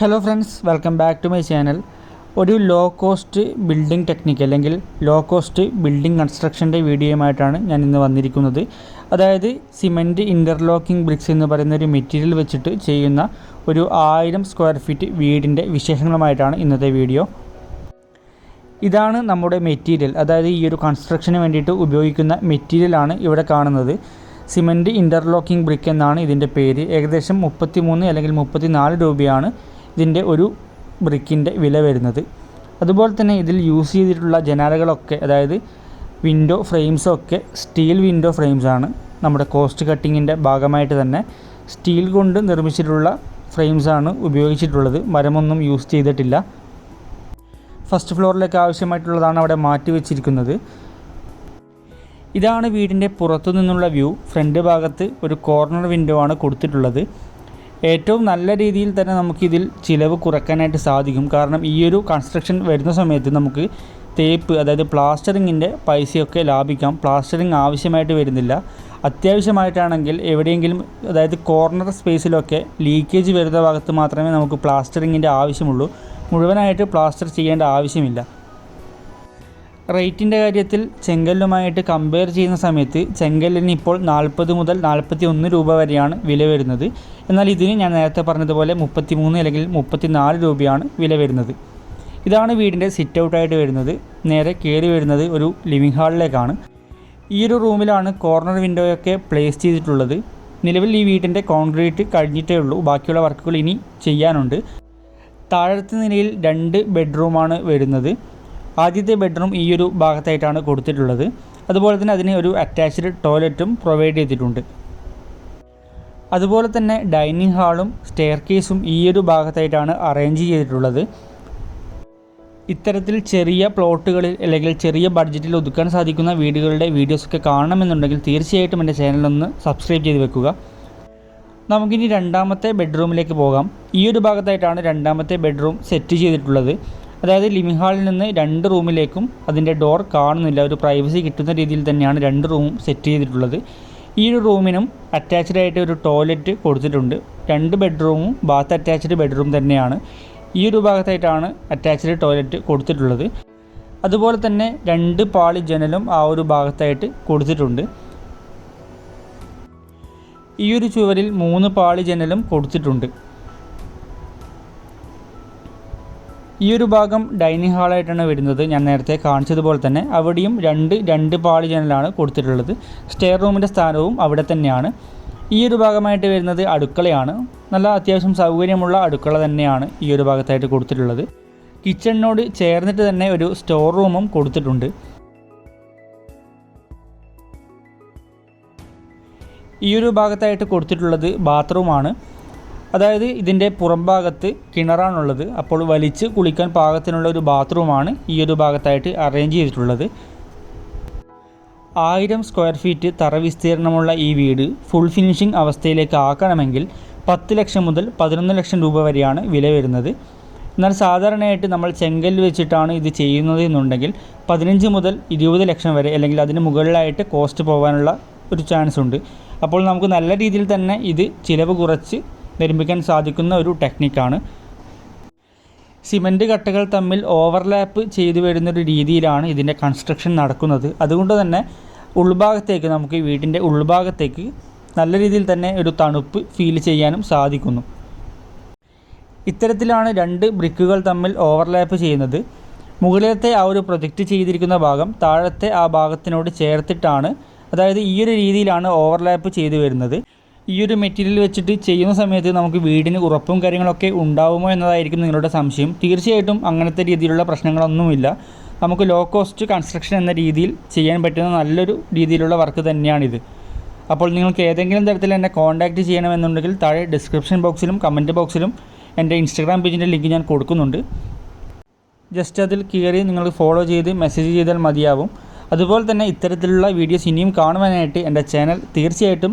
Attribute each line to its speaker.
Speaker 1: Hello friends welcome back to my channel ഒരു low cost building technique അല്ലെങ്കിൽ low cost building കൺസ്ട്രക്ഷന്റെ വീഡിയോയുമായിട്ടാണ് ഞാൻ ഇന്ന് വന്നിരിക്കുന്നത്. അതായത് സിമന്റ് ഇന്റർലോക്കിംഗ് ബ്രിക്സ് എന്ന് പറയുന്ന ഒരു മെറ്റീരിയൽ വെച്ചിട്ട് ചെയ്യുന്ന ഒരു ആയിരം സ്ക്വയർ ഫീറ്റ് വീടിന്റെ വിശേഷങ്ങളുമായിട്ടാണ് ഇന്നത്തെ വീഡിയോ. ഇതാണ് നമ്മുടെ മെറ്റീരിയൽ അതായത് ഈ ഒരു കൺസ്ട്രക്ഷന് വേണ്ടിയിട്ട് ഉപയോഗിക്കുന്ന മെറ്റീരിയലാണ് ഇവിടെ കാണുന്നത്. സിമന്റ് ഇന്റർലോക്കിംഗ് ബ്രിക്ക് എന്നാണ് ഇതിന്റെ പേര്. ഏകദേശം മുപ്പത്തി മൂന്ന് അല്ലെങ്കിൽ മുപ്പത്തി നാല് രൂപയാണ് ഇതിന്റെ ഒരു ബ്രിക്കിന്റെ വില വരുന്നത്. അതുപോലെ തന്നെ ഇതിൽ യൂസ് ചെയ്തിട്ടുള്ള ജനാലകളൊക്കെ അതായത് വിൻഡോ ഫ്രെയിംസൊക്കെ സ്റ്റീൽ വിൻഡോ ഫ്രെയിംസാണ് നമ്മുടെ കോസ്റ്റ് കട്ടിങ്ങിന്റെ ഭാഗമായിട്ട് തന്നെ സ്റ്റീൽ കൊണ്ട് നിർമ്മിച്ചിട്ടുള്ള ഫ്രെയിംസാണ് ഉപയോഗിച്ചിട്ടുള്ളത്. മരമൊന്നും യൂസ് ചെയ്തിട്ടില്ല. ഫസ്റ്റ് ഫ്ലോറിലേക്ക് ആവശ്യമായിട്ടുള്ളതാണ് അവിടെ മാറ്റി വെച്ചിരിക്കുന്നത്. ഇതാണ് വീടിന്റെ പുറത്തു നിന്നുള്ള വ്യൂ ഫ്രണ്ട് ഭാഗത്ത് ഒരു കോർണർ വിൻഡോ ആണ് കൊടുത്തിട്ടുള്ളത്. ഏറ്റവും നല്ല രീതിയിൽ തന്നെ നമുക്കിതിൽ ചിലവ് കുറയ്ക്കാനായിട്ട് സാധിക്കും. കാരണം ഈ ഒരു കൺസ്ട്രക്ഷൻ വരുന്ന സമയത്ത് നമുക്ക് തേപ്പ് അതായത് പ്ലാസ്റ്ററിങ്ങിന്റെ പൈസയൊക്കെ ലാഭിക്കാം. പ്ലാസ്റ്ററിങ് ആവശ്യമായിട്ട് വരുന്നില്ല. അത്യാവശ്യമായിട്ടാണെങ്കിൽ എവിടെയെങ്കിലും അതായത് കോർണർ സ്പേസിലൊക്കെ ലീക്കേജ് വരുന്ന ഭാഗത്ത് മാത്രമേ നമുക്ക് പ്ലാസ്റ്ററിങ്ങിന്റെ ആവശ്യമുള്ളൂ. മുഴുവനായിട്ട് പ്ലാസ്റ്റർ ചെയ്യേണ്ട ആവശ്യമില്ല. റേറ്റിന്റെ കാര്യത്തിൽ ചെങ്കല്ലുമായിട്ട് കമ്പയർ ചെയ്യുന്ന സമയത്ത് ചെങ്കല്ലിന് ഇപ്പോൾ നാൽപ്പത് മുതൽ നാൽപ്പത്തി ഒന്ന് രൂപ വരെയാണ് വില വരുന്നത്. എന്നാൽ ഇതിന് ഞാൻ നേരത്തെ പറഞ്ഞതുപോലെ മുപ്പത്തി മൂന്ന് അല്ലെങ്കിൽ മുപ്പത്തി നാല് രൂപയാണ് വില വരുന്നത്. ഇതാണ് വീടിന്റെ സിറ്റ് ഔട്ടായിട്ട് വരുന്നത്. നേരെ കയറി വരുന്നത് ഒരു ലിവിംഗ് ഹാളിലേക്കാണ് ഈ ഒരു റൂമിലാണ് കോർണർ വിൻഡോയൊക്കെ പ്ലേസ് ചെയ്തിട്ടുള്ളത്. നിലവിൽ ഈ വീടിന്റെ കോൺക്രീറ്റ് കഴിഞ്ഞിട്ടേ ഉള്ളൂ. ബാക്കിയുള്ള വർക്കുകൾ ഇനി ചെയ്യാനുണ്ട്. താഴത്തെ നിലയിൽ രണ്ട് ബെഡ്റൂമാണ് വരുന്നത്. ആദ്യത്തെ ബെഡ്റൂം ഈ ഒരു ഭാഗത്തായിട്ടാണ് കൊടുത്തിട്ടുള്ളത്. അതുപോലെ തന്നെ അതിന് ഒരു അറ്റാച്ച്ഡ് ടോയ്ലറ്റും പ്രൊവൈഡ് ചെയ്തിട്ടുണ്ട്. അതുപോലെ തന്നെ ഡൈനിങ് ഹാളും സ്റ്റെയർ കേസും ഈ ഒരു ഭാഗത്തായിട്ടാണ് അറേഞ്ച് ചെയ്തിട്ടുള്ളത്. ഇത്തരത്തിൽ ചെറിയ പ്ലോട്ടുകളിൽ അല്ലെങ്കിൽ ചെറിയ ബഡ്ജറ്റിൽ ഒതുക്കാൻ സാധിക്കുന്ന വീടുകളുടെ വീഡിയോസൊക്കെ കാണണമെന്നുണ്ടെങ്കിൽ തീർച്ചയായിട്ടും എന്റെ ചാനലൊന്ന് സബ്സ്ക്രൈബ് ചെയ്ത് വെക്കുക. നമുക്കിനി രണ്ടാമത്തെ ബെഡ്റൂമിലേക്ക് പോകാം. ഈ ഒരു ഭാഗത്തായിട്ടാണ് രണ്ടാമത്തെ ബെഡ്റൂം സെറ്റ് ചെയ്തിട്ടുള്ളത്. അതായത് ലിവിംഗ് ഹാളിൽ നിന്ന് രണ്ട് റൂമിലേക്കും അതിന്റെ ഡോർ കാണുന്നില്ല. ഒരു പ്രൈവസി കിട്ടുന്ന രീതിയിൽ തന്നെയാണ് രണ്ട് റൂമും സെറ്റ് ചെയ്തിട്ടുള്ളത്. ഈ ഒരു റൂമിനും അറ്റാച്ച്ഡ് ആയിട്ട് ഒരു ടോയ്ലറ്റ് കൊടുത്തിട്ടുണ്ട്. രണ്ട് ബെഡ്റൂമും ബാത്ത് അറ്റാച്ച്ഡ് ബെഡ്റൂം തന്നെയാണ്. ഈ ഒരു ഭാഗത്തായിട്ടാണ് അറ്റാച്ച്ഡ് ടോയ്ലറ്റ് കൊടുത്തിട്ടുള്ളത്. അതുപോലെ തന്നെ രണ്ട് പാളി ജനലും ആ ഒരു ഭാഗത്തായിട്ട് കൊടുത്തിട്ടുണ്ട്. ഈ ഒരു ചുവരിൽ മൂന്ന് പാളി ജനലും കൊടുത്തിട്ടുണ്ട്. ഈ ഒരു ഭാഗം ഡൈനിങ് ഹാളായിട്ടാണ് വരുന്നത്. ഞാൻ നേരത്തെ കാണിച്ചതുപോലെ തന്നെ അവിടെയും രണ്ട് രണ്ട് പാളി ജനലാണ് കൊടുത്തിട്ടുള്ളത്. സ്റ്റെയർ റൂമിന്റെ സ്ഥാനവും അവിടെ തന്നെയാണ്. ഈ ഒരു ഭാഗമായിട്ട് വരുന്നത് അടുക്കളയാണ്. നല്ല അത്യാവശ്യം സൗകര്യമുള്ള അടുക്കള തന്നെയാണ് ഈ ഒരു ഭാഗത്തായിട്ട് കൊടുത്തിട്ടുള്ളത്. കിച്ചണിനോട് ചേർന്നിട്ട് തന്നെ ഒരു സ്റ്റോർ റൂമും കൊടുത്തിട്ടുണ്ട്. ഈ ഒരു ഭാഗത്തായിട്ട് കൊടുത്തിട്ടുള്ളത് ബാത്റൂമാണ്. അതായത് ഇതിന്റെ പുറംഭാഗത്ത് കിണറാണുള്ളത്. അപ്പോൾ വലിച്ച് കുളിക്കാൻ പാകത്തിനുള്ള ഒരു ബാത്റൂമാണ് ഈ ഒരു ഭാഗത്തായിട്ട് അറേഞ്ച് ചെയ്തിട്ടുള്ളത്. ആയിരം സ്ക്വയർ ഫീറ്റ് തറ വിസ്തീർണമുള്ള ഈ വീട് ഫുൾ ഫിനിഷിംഗ് അവസ്ഥയിലേക്ക് ആക്കണമെങ്കിൽ പത്ത് ലക്ഷം മുതൽ പതിനൊന്ന് ലക്ഷം രൂപ വരെയാണ് വില വരുന്നത്. എന്നാൽ സാധാരണയായിട്ട് നമ്മൾ ചെങ്കൽ വെച്ചിട്ടാണ് ഇത് ചെയ്യുന്നത് എന്നുണ്ടെങ്കിൽ പതിനഞ്ച് മുതൽ ഇരുപത് ലക്ഷം വരെ അല്ലെങ്കിൽ അതിന് മുകളിലായിട്ട് കോസ്റ്റ് പോകാനുള്ള ഒരു ചാൻസ് ഉണ്ട്. അപ്പോൾ നമുക്ക് നല്ല രീതിയിൽ തന്നെ ഇത് ചിലവ് കുറച്ച് നിർമ്മിക്കാൻ സാധിക്കുന്ന ഒരു ടെക്നിക്കാണ്. സിമന്റ് കട്ടകൾ തമ്മിൽ ഓവർലാപ്പ് ചെയ്തു വരുന്നൊരു രീതിയിലാണ് ഇതിന്റെ കൺസ്ട്രക്ഷൻ നടക്കുന്നത്. അതുകൊണ്ട് തന്നെ ഉൾഭാഗത്തേക്ക് നമുക്ക് ഈ വീടിന്റെ ഉൾഭാഗത്തേക്ക് നല്ല രീതിയിൽ തന്നെ ഒരു തണുപ്പ് ഫീൽ ചെയ്യാനും സാധിക്കുന്നു. ഇത്തരത്തിലാണ് രണ്ട് ബ്രിക്കുകൾ തമ്മിൽ ഓവർലാപ്പ് ചെയ്യുന്നത്. മുകളിലത്തെ ആ ഒരു പ്രൊജക്റ്റ് ചെയ്തിരിക്കുന്ന ഭാഗം താഴത്തെ ആ ഭാഗത്തിനോട് ചേർത്തിട്ടാണ് അതായത് ഈ ഒരു രീതിയിലാണ് ഓവർലാപ്പ് ചെയ്തു വരുന്നത്. ഈ ഒരു മെറ്റീരിയൽ വെച്ചിട്ട് ചെയ്യുന്ന സമയത്ത് നമുക്ക് വീടിന് ഉറപ്പും കാര്യങ്ങളൊക്കെ ഉണ്ടാവുമോ എന്നതായിരിക്കും നിങ്ങളുടെ സംശയം. തീർച്ചയായിട്ടും അങ്ങനത്തെ രീതിയിലുള്ള പ്രശ്നങ്ങളൊന്നുമില്ല. നമുക്ക് ലോ കോസ്റ്റ് കൺസ്ട്രക്ഷൻ എന്ന രീതിയിൽ ചെയ്യാൻ പറ്റുന്ന നല്ലൊരു രീതിയിലുള്ള വർക്ക് തന്നെയാണിത്. അപ്പോൾ നിങ്ങൾക്ക് ഏതെങ്കിലും തരത്തിൽ എന്നെ കോൺടാക്റ്റ് ചെയ്യണമെന്നുണ്ടെങ്കിൽ താഴെ ഡിസ്ക്രിപ്ഷൻ ബോക്സിലും കമന്റ് ബോക്സിലും എന്റെ ഇൻസ്റ്റഗ്രാം പേജിന്റെ ലിങ്ക് ഞാൻ കൊടുക്കുന്നുണ്ട്. ജസ്റ്റ് അതിൽ കയറി നിങ്ങൾ ഫോളോ ചെയ്ത് മെസ്സേജ് ചെയ്താൽ മതിയാവും. അതുപോലെ തന്നെ ഇത്തരത്തിലുള്ള വീഡിയോസ് ഇനിയും കാണുവാനായിട്ട് എന്റെ ചാനൽ തീർച്ചയായിട്ടും